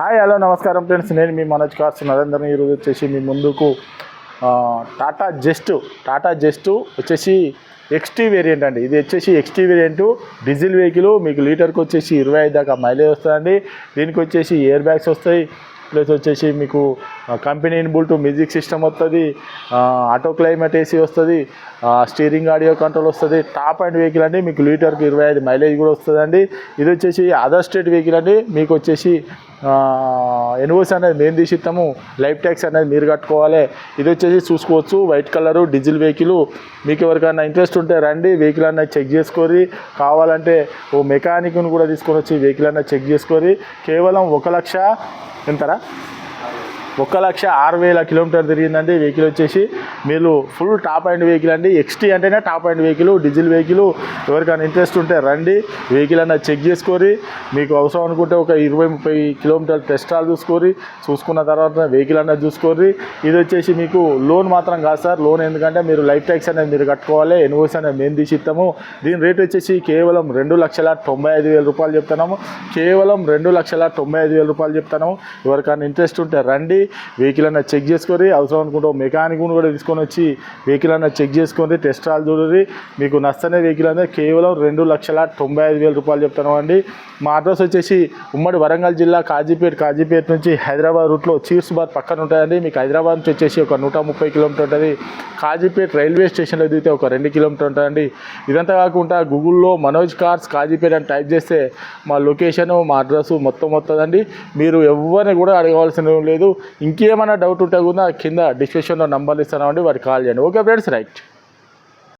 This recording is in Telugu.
హాయ్ హలో నమస్కారం ఫ్రెండ్స్. నేను మీ మనోజ్ కార్స్ నరేందర్. ఈరోజు వచ్చేసి మీ ముందుకు టాటా జస్ట్ టాటా జస్ట్ వచ్చేసి ఎక్స్టీ వేరియంట్ అండి. ఇది వచ్చేసి ఎక్స్టీ వేరియంట్ డీజిల్ వెహికల్. మీకు లీటర్కి వచ్చేసి ఇరవై ఐదు దాకా మైలేజ్ వస్తుందండి. దీనికి వచ్చేసి ఇయర్ బ్యాగ్స్ వస్తాయి. ప్లస్ వచ్చేసి మీకు కంపెనీ ఇన్బుల్ట్ మ్యూజిక్ సిస్టమ్ వస్తుంది ఆటో క్లైమేట్ ఏసీ వస్తుంది స్టీరింగ్ ఆడియో కంట్రోల్ వస్తుంది టాప్ అండ్ వెహికల్ అండి మీకు లీటర్కి ఇరవై ఐదు మైలేజ్ కూడా వస్తుందండి. ఇది వచ్చేసి అదర్ స్టేట్ వెహికల్ అండి మీకు వచ్చేసి ఎన్వోస్ అనేది మేము తీసిస్తాము లైఫ్ ట్యాక్స్ అనేది మీరు కట్టుకోవాలి. ఇది వచ్చేసి చూసుకోవచ్చు వైట్ కలరు డీజిల్ వెహికల్ మీకు ఎవరికైనా ఇంట్రెస్ట్ ఉంటే రండి వెహికల్ అనేది చెక్ చేసుకోరి. కావాలంటే ఓ మెకానిక్ను కూడా తీసుకొని వచ్చి వెహికల్ అనేది చెక్ చేసుకోరి. కేవలం ఒక లక్ష ఎంతరా ఒక లక్ష ఆరు వేల కిలోమీటర్ తిరిగిందండి. వెహికల్ వచ్చేసి మీరు ఫుల్ టాప్ అండ్ వెహికల్ అండి. ఎక్స్టీ అంటేనే top end vehicle diesel vehicle ఎవరికైనా ఇంట్రెస్ట్ ఉంటే రండి. వెహికల్ అన్న చెక్ చేసుకొని మీకు అవసరం అనుకుంటే ఒక ఇరవై ముప్పై కిలోమీటర్ టెస్టాలు చూసుకొని చూసుకున్న తర్వాత వెహికల్ అన్న చూసుకొని ఇది వచ్చేసి మీకు లోన్ మాత్రం కాదు సార్. లోన్ ఎందుకంటే మీరు లైఫ్ ట్యాక్స్ అనేది మీరు కట్టుకోవాలి ఎన్ఓస్ అనేది మేము తీసి ఇస్తాము. దీని రేట్ వచ్చేసి కేవలం రెండు లక్షల తొంభై ఐదు వేల రూపాయలు చెప్తున్నాము. కేవలం రెండు లక్షల తొంభై ఐదు వేల రూపాయలు చెప్తున్నాము. ఎవరికైనా ఇంట్రెస్ట్ ఉంటే రండి. వెహికల్ అన్న చెక్ చేసుకొని అవసరం అనుకుంటే మెకానిక్ కూడా తీసుకొని వచ్చి వెహికల్ అన్న చెక్ చేసుకొని టెస్ట్ రాల్ చూడండి. మీకు నచ్చనే వెహికల్ అనేది కేవలం రెండు లక్షల తొంభై ఐదు వేల రూపాయలు చెప్తాను అండి. మా అడ్రస్ వచ్చేసి ఉమ్మడి వరంగల్ జిల్లా కాజీపేట కాజీపేట నుంచి హైదరాబాద్ రూట్లో చీర్స్ బార్ పక్కన ఉంటుందండి మీకు హైదరాబాద్ నుంచి వచ్చేసి ఒక నూట ముప్పై కిలోమీటర్ ఉంటుంది. కాజీపేట రైల్వే స్టేషన్లో దిగితే ఒక రెండు కిలోమీటర్ ఉంటుందండి. ఇదంతా కాకుండా గూగుల్లో మనోజ్ కార్స్ కాజీపేట అని టైప్ చేస్తే మా లొకేషన్ మా అడ్రస్ మొత్తం వస్తుందండి. మీరు ఎవరిని కూడా అడగవలసిన లేదు. ఇంకేమైనా డౌట్ ఉంటే కూడా కింద డిస్క్రిప్షన్లో నంబర్లు ఇస్తానండి వారికి కాల్ చేయండి. Okay friends right